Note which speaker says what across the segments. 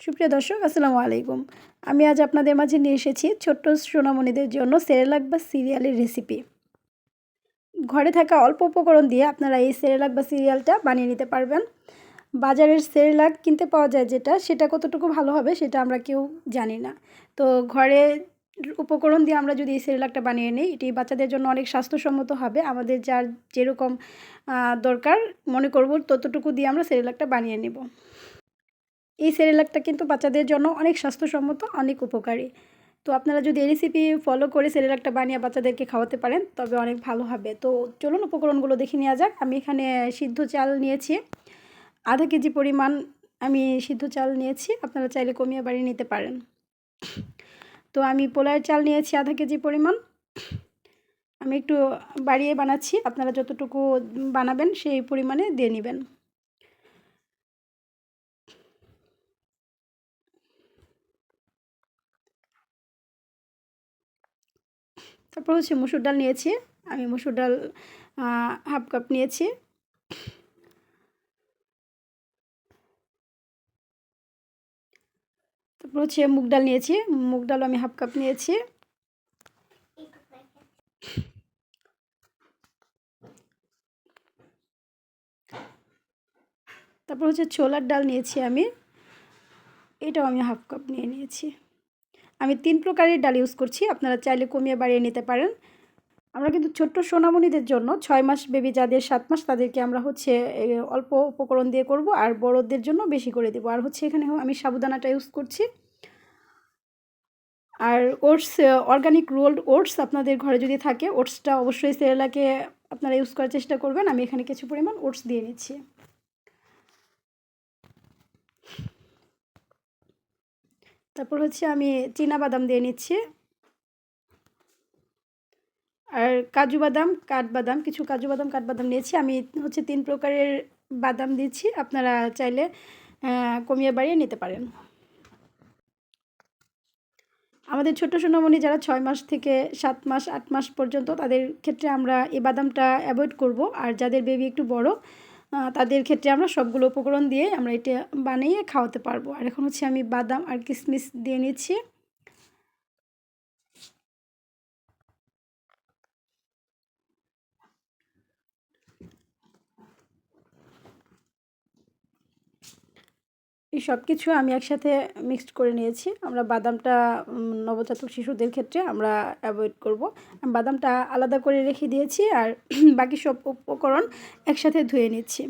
Speaker 1: সুপ্রিয় দর্শক, আসসালামু আলাইকুম। আমি আজ আপনাদের মাঝে নিয়ে এসেছি ছোট্ট সোনামণিদের জন্য সেরেলাক বা সিরিয়ালের রেসিপি। ঘরে থাকা অল্প উপকরণ দিয়ে আপনারা এই সেরেলাক বা সিরিয়ালটা বানিয়ে নিতে পারবেন। বাজারের সেরেলাক কিনতে পাওয়া যায় যেটা, সেটা কতটুকু ভালো হবে সেটা আমরা কেউ জানি না। তো ঘরে উপকরণ দিয়ে আমরা যদি এই সেরেলাকটা বানিয়ে নিই, এটি বাচ্চাদের জন্য অনেক স্বাস্থ্যসম্মত হবে। আমাদের যার যেরকম দরকার, মনে করব ততটুকু দিয়ে আমরা সেরেলাকটা বানিয়ে নেব। এই সেরেলাকটা কিন্তু বাচ্চাদের জন্য অনেক স্বাস্থ্যসম্মত, অনেক উপকারী। তো আপনারা যদি এই রেসিপি ফলো করে সেরেলাকটা বানিয়ে বাচ্চাদেরকে খাওয়াতে পারেন, তবে অনেক ভালো হবে। তো চলুন উপকরণগুলো দেখে নেওয়া যাক। আমি এখানে সিদ্ধ চাল নিয়েছি। আধা কেজি পরিমাণ আমি সিদ্ধ চাল নিয়েছি। আপনারা চাইলে কমিয়ে বাড়িয়ে নিতে পারেন। তো আমি পোলার চাল নিয়েছি আধা কেজি পরিমাণ। আমি একটু বাড়িয়ে বানাচ্ছি। আপনারা যতটুকু বানাবেন সেই পরিমাণে দিয়ে নেবেন। তারপর হচ্ছে মুসুর ডাল নিয়েছি। আমি মুসুর ডাল হাফ কাপ নিয়েছি। তারপর হচ্ছে মুগ ডাল নিয়েছি। মুগ ডাল আমি হাফ কাপ নিয়েছি। তারপর হচ্ছে ছোলার ডাল নিয়েছি আমি। এটাও আমি হাফ কাপ নিয়ে নিয়েছি। আমি তিন প্রকারের ডাল ইউজ করছি, আপনারা চাইলে কমিয়ে বাড়িয়ে নিতে পারেন। আমরা কিন্তু ছোট্ট সোনামণিদের জন্য ছয় মাস বেবি যাদের সাত মাস, তাদেরকে আমরা হচ্ছে অল্প উপকরণ দিয়ে করব আর বড়দের জন্য বেশি করে দেবো। আর হচ্ছে এখানে আমি সাবুদানাটা ইউজ করছি। আর ওটস অর্গানিক রোল্ড ওটস আপনাদের ঘরে যদি থাকে, ওটসটা অবশ্যই সেরেলাকে আপনারা ইউজ করার চেষ্টা করবেন। আমি এখানে কিছু পরিমাণ ওটস দিয়ে নিচ্ছি। তারপর হচ্ছে আমি চীনা বাদাম দিয়ে নিচ্ছি। আর কাজু বাদাম কাঠবাদাম কিছু কাজু বাদাম কাঠবাদাম নিয়েছি। আমি হচ্ছে তিন প্রকারের বাদাম দিচ্ছি। আপনারা চাইলে কমিয়ে বাড়িয়ে নিতে পারেন। আমাদের ছোট সোনামণি যারা ছয় মাস থেকে সাত মাস, আট মাস পর্যন্ত, তাদের ক্ষেত্রে আমরা এই বাদামটা অ্যাভয়েড করব। আর যাদের বেবি একটু বড় তাদের ক্ষেত্রে আমরা সবগুলো উপকরণ দিয়ে আমরা এটা বানিয়ে খাওয়াতে পারব। আর এখন হচ্ছে আমি বাদাম আর কিশমিশ দিয়ে নিচ্ছি। এই সব কিছু আমি একসাথে মিক্সড করে নিয়েছি। আমরা বাদামটা নবজাতক শিশুদের ক্ষেত্রে আমরা অ্যাভয়েড করব। বাদামটা আলাদা করে রেখে দিয়েছি আর বাকি সব উপকরণ একসাথে ধুয়ে নিচ্ছি।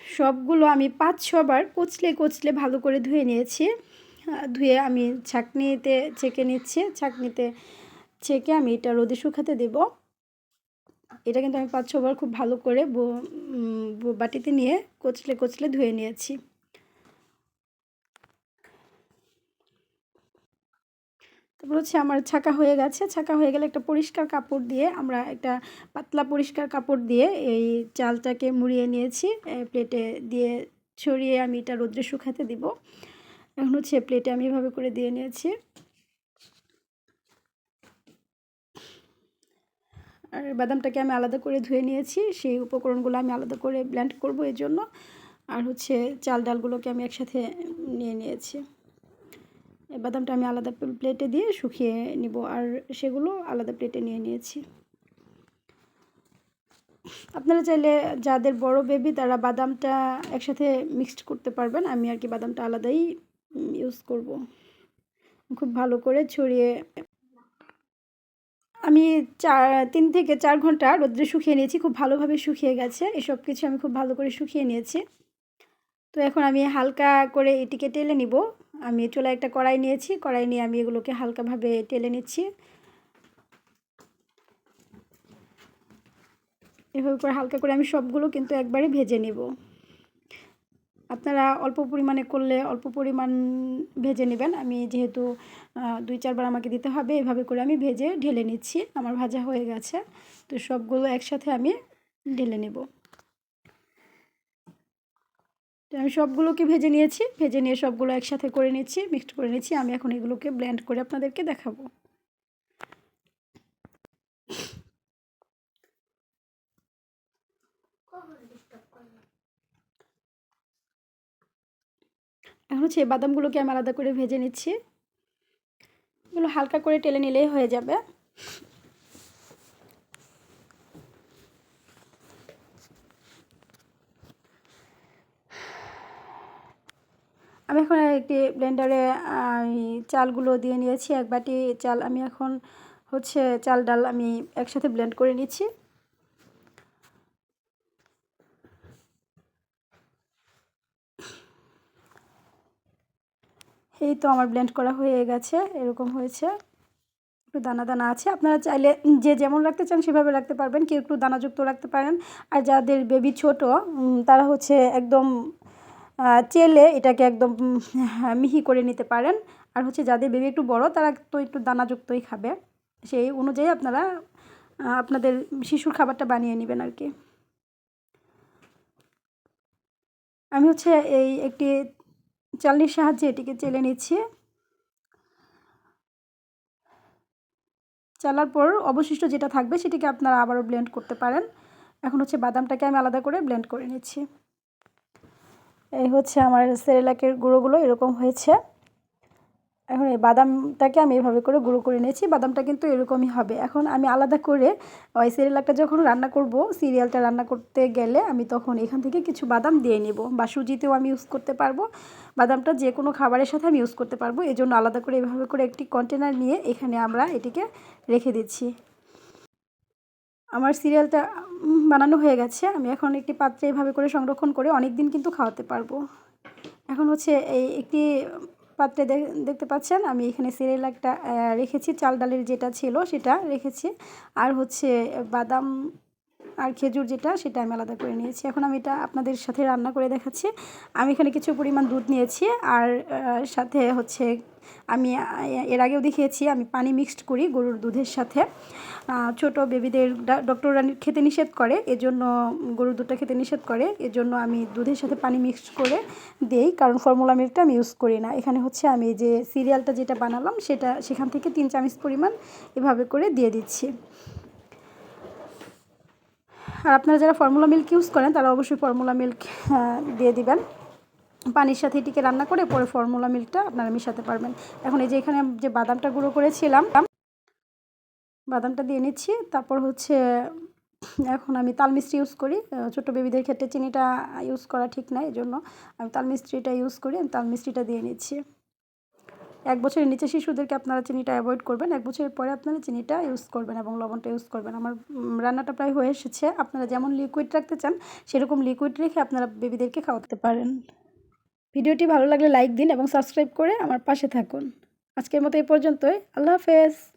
Speaker 1: সবগুলো আমি পাঁচ ছবার কচলে কচলে ভালো করে ধুয়ে নিয়েছি। ধুয়ে আমি ছাকনিতে ছেঁকে নিচ্ছি। ছাকনিতে ছেঁকে আমি এটা রোদে শুকাতে দেবো। এটা কিন্তু আমি পাঁচ ছবার খুব ভালো করে বাটিতে নিয়ে কচলে কচলে ধুয়ে নিয়েছি। তারপর হচ্ছে আমার ছাকা হয়ে গেছে। ছাকা হয়ে গেলে একটা পরিষ্কার কাপড় দিয়ে আমরা একটা পাতলা পরিষ্কার কাপড় দিয়ে এই চালটাকে মুড়িয়ে নিয়েছি। প্লেটে দিয়ে ছড়িয়ে আমি এটা রোদ্রে শুকাতে দিব। এখন হচ্ছে প্লেটে আমি এভাবে করে দিয়ে নিয়েছি। আর বাদামটাকে আমি আলাদা করে ধুয়ে নিয়েছি। সেই উপকরণগুলো আমি আলাদা করে ব্ল্যান্ড করব এর জন্য আর হচ্ছে চাল ডালগুলোকে আমি একসাথে নিয়ে নিয়েছি। বাদামটা আমি আলাদা প্লেটে দিয়ে শুকিয়ে নিব। আর সেগুলো আলাদা প্লেটে নিয়ে নিয়েছি। আপনারা চাইলে যাদের বড় বেবি তারা বাদামটা একসাথে মিক্সড করতে পারবেন। আমি আর কি বাদামটা আলাদাই ইউজ করব। খুব ভালো করে ছড়িয়ে আমি চার, তিন থেকে চার ঘণ্টা রোদ্রে শুকিয়ে নিয়েছি, খুব ভালোভাবে শুকিয়ে গেছে। এসব কিছু আমি খুব ভালো করে শুকিয়ে নিয়েছি। তো এখন আমি হালকা করে এটিকে টেলে নিব। আমি চুলা একটা কড়াই নিয়েছি, কড়াই নিয়ে আমি এগুলোকে হালকাভাবে টেলে নিচ্ছি। এভাবে করে হালকা করে আমি সবগুলো কিন্তু একবারে ভেজে নিব। আপনারা অল্প পরিমাণে করলে অল্প পরিমাণ ভেজে নেবেন। আমি যেহেতু দুই, চারবার আমাকে দিতে হবে, এভাবে করে আমি ভেজে ঢেলে নিচ্ছি। আমার ভাজা হয়ে গেছে। তো সবগুলো একসাথে আমি ঢেলে নেব। তো আমি সবগুলোকে ভেজে নিয়েছি। ভেজে নিয়ে সবগুলো একসাথে করে নিচ্ছি মিক্সড করে নিচ্ছি। আমি এখন এগুলোকে ব্লেন্ড করে আপনাদেরকে দেখাবো। এখন হচ্ছে এই বাদামগুলোকে আমি আলাদা করে ভেজে নিচ্ছি। এগুলো হালকা করে টেলে নিলেই হয়ে যাবে। আমি এখন একটি ব্লেন্ডারে চালগুলো দিয়ে নিয়েছি। এক বাটি চাল আমি এখন হচ্ছে চাল ডাল আমি একসাথে ব্লেন্ড করে নিচ্ছি। এই তো আমার ব্লেন্ড করা হয়ে গেছে, এরকম হয়েছে। একটু দানা দানা আছে, আপনারা চাইলে যে যেমন রাখতে চান সেভাবে রাখতে পারবেন, কেউ একটু দানাযুক্ত রাখতে পারেন। আর যাদের বেবি ছোট তারা হচ্ছে একদম চেলে এটাকে একদম মিহি করে নিতে পারেন। আর হচ্ছে যাদের বেবি একটু বড়, তারা তো একটু দানাযুক্তই খাবে। সেই অনুযায়ী আপনারা আপনাদের শিশুর খাবারটা বানিয়ে নেবেন আর কি। আমি হচ্ছে এই একটি চালনির সাহায্যে এটিকে চেলে নিচ্ছি। চালার পর অবশিষ্ট যেটা থাকবে সেটিকে আপনারা আবারও ব্লেন্ড করতে পারেন। এখন হচ্ছে বাদামটাকে আমি আলাদা করে ব্লেন্ড করে নিচ্ছি। এই হচ্ছে আমার সেরেলাকের গুঁড়োগুলো, এরকম হয়েছে। এখন এই বাদামটাকে আমি এভাবে করে গুঁড়ো করে নিয়েছি, বাদামটা কিন্তু এরকমই হবে। এখন আমি আলাদা করে ওই সিরিয়ালটা যখন রান্না করব সিরিয়ালটা রান্না করতে গেলে আমি তখন এখান থেকে কিছু বাদাম দিয়ে নেব বা সুজিতেও আমি ইউজ করতে পারব। বাদামটা যে কোনো খাবারের সাথে আমি ইউজ করতে পারব। এই জন্য আলাদা করে এভাবে করে একটি কন্টেনার নিয়ে এখানে আমরা এটিকে রেখে দিচ্ছি। আমার সিরিয়ালটা বানানো হয়ে গেছে। আমি এখন একটি পাত্রে এভাবে করে সংরক্ষণ করে অনেক দিন কিন্তু খাওয়াতে পারব। এখন হচ্ছে এই একটি পাত্রে দেখতে পাচ্ছেন? আমি এখানে সিরিয়ালটা রেখেছি, চাল ডালের যেটা ছিল সেটা রেখেছি। আর হচ্ছে বাদাম আর খেজুর যেটা, সেটা আমি আলাদা করে নিয়েছি। এখন আমি এটা আপনাদের সাথে রান্না করে দেখাচ্ছি। আমি এখানে কিছু পরিমাণ দুধ নিয়েছি আর সাথে হচ্ছে আমি এর আগেও দেখিয়েছি, আমি পানি মিক্সড করি গরুর দুধের সাথে। ছোট বেবিদের ডক্টররা খেতে নিষেধ করে, এজন্য গরুর দুধটা খেতে নিষেধ করে, এজন্য আমি দুধের সাথে পানি মিক্সড করে দেই, কারণ ফর্মুলা মিল্কটা আমি ইউজ করি না। এখানে হচ্ছে আমি যে সিরিয়ালটা যেটা বানালাম, সেটা, সেখান থেকে তিন চামচ পরিমাণ এভাবে করে দিয়ে দিচ্ছি। আর আপনারা যারা ফর্মুলা মিল্ক ইউজ করেন, তারা অবশ্যই ফর্মুলা মিল্ক দিয়ে দিবেন। পানির সাথে এটিকে রান্না করে পরে ফর্মুলা মিল্কটা আপনারা মিশাতে পারবেন। এখন এই যে এখানে যে বাদামটা গুঁড়ো করেছিলাম, বাদামটা দিয়ে নিচ্ছি। তারপর হচ্ছে, এখন আমি তাল মিস্ত্রি ইউজ করি। ছোটো বেবিদের ক্ষেত্রে চিনিটা ইউজ করা ঠিক না এই জন্য আমি তাল মিস্ত্রিটা ইউজ করি, আমি তাল দিয়ে নিচ্ছি। এক বছরের নিচে শিশুদেরকে আপনারা চিনিটা অ্যাভয়েড করবেন, এক বছরের পরে আপনারা চিনিটা ইউজ করবেন এবং লবণটা ইউজ করবেন। আমার রান্নাটা প্রায় হয়ে এসেছে। আপনারা যেমন লিকুইড রাখতে চান, সেরকম লিকুইড রেখে আপনারা বেবিদেরকে খাওয়াতে পারেন। ভিডিওটি ভালো লাগলে লাইক দিন এবং সাবস্ক্রাইব করে আমার পাশে থাকুন। আজকের মতো এই পর্যন্তই। আল্লাহ হাফেজ।